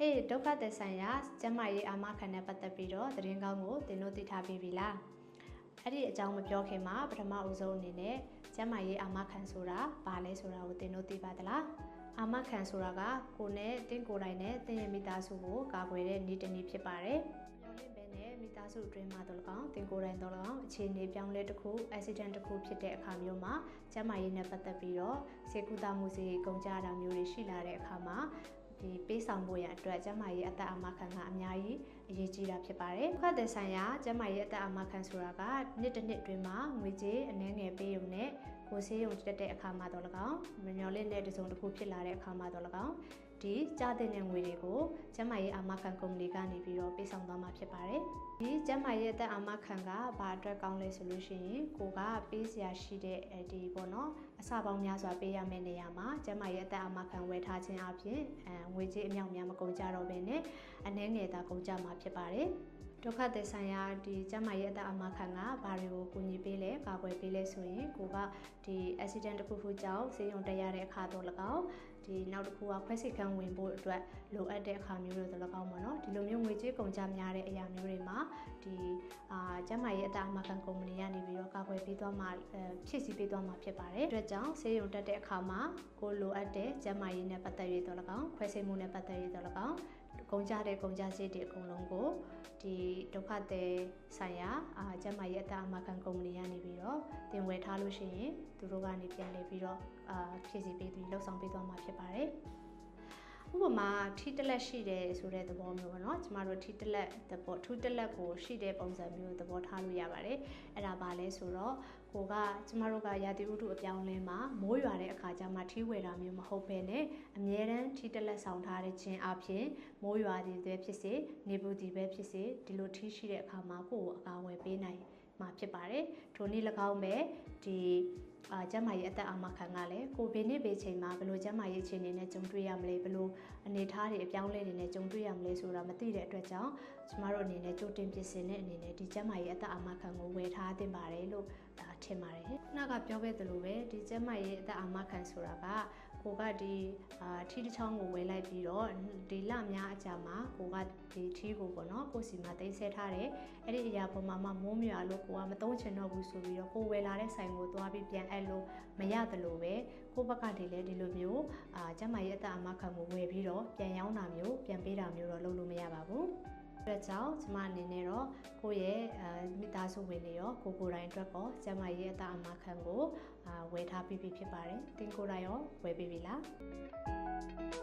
ဟေးဒုက္ခသက်ဆိုင်ရာကျန်းမာရေးအာမခံနဲ့ပတ်သက်ပြီးတော့သတင်းကောင်းကိုသင်တို့သိထားပြီးပြီလားအဲ့ဒီအကြောင်းမပြောခင်မှာပထမအဦးဆုံးအနေနဲ့ကျန်းမာရေးအာမခံဆိုတာဘာလဲဆိုတာကိုသင်တို့သိပါသလားအာမခံဆိုတာကကိုယ်နဲ့တင်းကိုယ်တိုင်နဲ့တင်းရဲ့မိသားစုကိုကာကွယ်တဲ့နည်းတစ်နည်းဖြစ်ပါတယ်မျော်လင့်ပဲနဲ့မိသားစုအတွင်းမှာတော့လကောင်တင်းကိုယ်တိုင်တော့လကောင်အခြေအနေပြောင်းလဲတစ်ခု accident တစ်ခုဖြစ်တဲ့အခါမျိုးမှာကျန်းမာရေးနဲ့ပတ်သက်ပြီးတော့စေကူတာမှုစီကုန်ကြတာမျိုးတွေရှိလာတဲ့အခါမှာ ဒီပေးဆောင်ဖို့ရအတွက်ကျန်းမာရေးအသက်အာမခံကအများကြီးအရေးကြီးတာဖြစ်ပါတယ်။ခက်တဲ့ဆိုင်ရာကျန်းမာရေးအသက်အာမခံဆိုတာကနှစ်တစ်နှစ်အတွင်းမှာငွေကြေးအနည်းငယ်ပေးရုံနဲ့ကိုဆေးရုံတက်တဲ့အခါမှာတော့လကောင်မမျော်လင့်တဲ့တစုံတစ်ခုဖြစ်လာတဲ့အခါမှာတော့လကောင် ဒီကြားတဲ့ငွေတွေကိုကျန်းမာရေးအာမခံကုမ္ပဏီကနေပြီးတော့ပေးဆောင်သွားမှာဖြစ်ပါတယ်။ဒီကျန်းမာရေးအသက်အာမခံကဘာအတွက်ကောင်းလဲဆိုလို့ရှိရင်ကိုကပေးစရာရှိတဲ့ဒီပေါ့နော်အစပေါင်းများစွာပေးရမယ့်နေရာမှာကျန်းမာရေးအသက်အာမခံဝယ်ထားခြင်းအပြင်အဲငွေကြေးအမြောက်များမကုန်ကြတော့ဘဲနဲ့အနှဲငယ်သာကုန်ကြမှာဖြစ်ပါတယ်။ ဒုက္ခသည်ဆိုင်ရာဒီကျန်းမာရေးအသက်အမခံကဘာတွေကိုကူညီပေးလဲကာကွယ်ပေးလဲဆိုရင်ကိုကဒီ accident တစ်ခုခုကြောင့်ဆေးရုံတက်ရတဲ့အခါတော့၎င်းဒီနောက်တစ်ခုကခွဲစိတ်ခန်းဝင်ဖို့အတွက်လိုအပ်တဲ့အခါမျိုးတွေတော့၎င်းပေါ့နော်ဒီလိုမျိုးငွေကြေးကုန်ကြများတဲ့အရာမျိုးတွေမှာဒီအာကျန်းမာရေးအသက်အမခံကုမ္ပဏီကနေပြီးတော့ကာကွ ယ်ပေးသွားမှာဖြည့်ဆည်းပေးသွားမှာဖြစ်ပါတယ်အတွက်ကြောင့်ဆေးရုံတက်တဲ့အခါမှာကိုလိုအပ်တဲ့ကျန်းမာရေးနဲ့ပတ်သက်ရေးတော့၎င်းခွဲစိတ်မှုနဲ့ပတ်သက်ရေးတော့၎င်းကုန်ကြတဲ့ကုန်ကြစည်တွေအကုန်လုံးကိုဒီဒုက္ခသည်ဆိုင်ရာအာကျန်းမာရေးအသက်အမခံကုမ္ပဏီကနေပြီးတော့တင်ဝယ်ထားလို့ရှိရင်သူတို့ကနေပြန်လည်ပြီးတော့အာဖြည့်ဆည်းပေးပြီးလှုပ်ဆောင်ပေးသွားမှာဖြစ်ပါတယ် ဥပမာထီတလက်ရှိတယ်ဆိုတဲ့သဘောမျိုးပေါ့နော်ကျမတို့ထီတလက်သဘောထူးတလက်ကိုရှိတဲ့ပုံစံမျိုးသဘောထားလို့ရပါတယ်အဲ့ဒါပါလဲဆိုတော့ကိုကကျမတို့ကရာသီဥတုအပြောင်းလဲမှာမိုးရွာတဲ့အခါကျမှထီဝယ်တာမျိုးမဟုတ်ဘဲနဲ့အမြဲတမ်းထီတလက်ဆောင်ထားတဲ့ခြင်းအပြင်မိုးရွာသည်ပဲဖြစ်စေနေပူသည်ပဲဖြစ်စေဒီလိုထီရှိတဲ့အခါမှာကိုကိုအကာအကွယ်ပေးနိုင်မှာဖြစ်ပါတယ်ထိုနည်း၎င်းပဲဒီ အာကျမရဲ့အသက်အာမခံကလည်းကိုဘေနေ့ဘေချိန်မှာဘယ်လိုကျမရဲ့အခြေအနေနဲ့ကြုံတွေ့ရမလဲဘယ်လိုအနေအထားတွေအပြောင်းလဲတွေနဲ့ကြုံတွေ့ရမလဲဆိုတာမသိတဲ့အတွက်ကြောင့်ကျမတို့အနေနဲ့ကြိုတင်ပြင်ဆင်တဲ့အနေနဲ့ဒီကျမရဲ့အသက်အာမခံကိုဝယ်ထားသင့်ပါတယ်လို့ဒါထင်ပါတယ်။နောက်ကပြောခဲ့သလိုပဲဒီကျမရဲ့အသက်အာမခံဆိုတာက ကိုကဒီအာထီးတစ်ချောင်းကိုဝယ်လိုက်ပြီးတော့ဒီလများအကြာမှာကိုကဒီထီးကိုပေါ့နော်ကိုစီမှာတင်ဆက်ထားတယ်။အဲ့ဒီအရာပေါ်မှာမှမိုးမြွာလို့ကိုကမသုံးချင်တော့ဘူးဆိုပြီးတော့ကိုဝယ်လာတဲ့ဆိုင်ကိုသွားပြီးပြန်အဲ့လိုမရတယ်လို့ပဲကိုဘက်ကတည်းလည်းဒီလိုမျိုးအာကျမရဲ့အသက်အမခံကိုဝယ်ပြီးတော့ပြန်ရောင်းတာမျိုးပြန်ပေးတာမျိုးတော့လုပ်လို့မရပါဘူး အတွက်ကြောင့်ကျမအနေနဲ့တော့ကိုယ့်ရဲ့အဲမိသားစုဝင်တွေရောကိုကိုယ်တိုင်အတွက်ကောကျမရဲ့အသက်အမခံကိုအာဝယ်ထားပြီးပြီဖြစ်ပါတယ်။တင်ကိုယ်တိုင်ရောဝယ်ပြီးပြီလား။